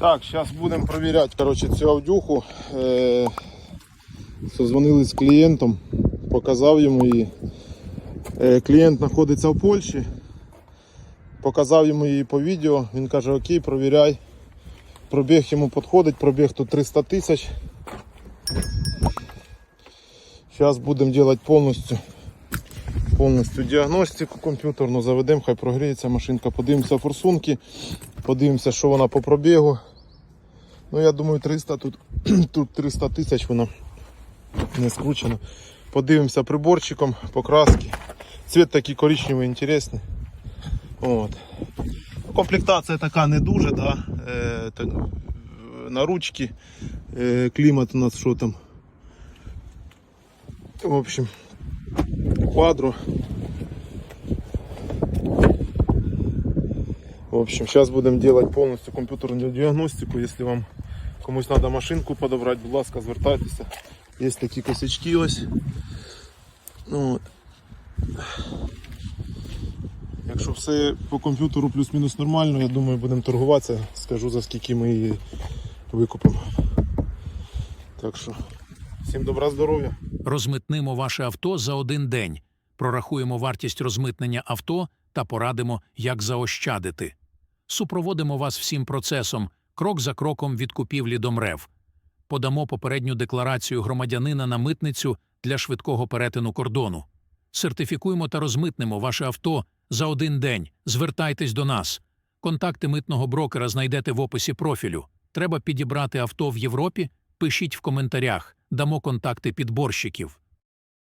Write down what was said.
Так, зараз будемо перевіряти коротше, цю аудюху. Е, созвонили з клієнтом, показав йому її. Е, клієнт знаходиться в Польщі. Показав йому її по відео. Він каже, окей, провіряй. Пробіг йому підходить, пробіг тут 300 тисяч. Зараз будемо робити повністю, повністю діагностику комп'ютерну, заведемо, хай прогріється машинка, подивимося форсунки, подивимося, що вона по пробігу. Ну я думаю 300 тут, тут 300 тисяч вона не скручена. Подивимося приборчиком, покраски. Цвет такий коричневий, інтересний. От. Комплектація така не дуже, да? е, так, на ручки. Е, клімат у нас що там. В общем, квадро. В общем, сейчас будем делать полностью компьютерную диагностику. Если вам комусь надо машинку подобрать, будь ласка, звертайтеся. Є такі косячки ось. Ну, от. Якщо все по комп'ютеру плюс-мінус нормально, я думаю, будемо торгуватися. Скажу за скільки ми її викупимо. Так що, всім добра здоров'я. Розмитнимо ваше авто за один день, прорахуємо вартість розмитнення авто та порадимо, як заощадити. Супроводимо вас всім процесом, крок за кроком від купівлі до МРЕВ. Подамо попередню декларацію громадянина на митницю для швидкого перетину кордону. Сертифікуємо та розмитнемо ваше авто за один день. Звертайтесь до нас. Контакти митного брокера знайдете в описі профілю. Треба підібрати авто в Європі? Пишіть в коментарях, дамо контакти підборщиків.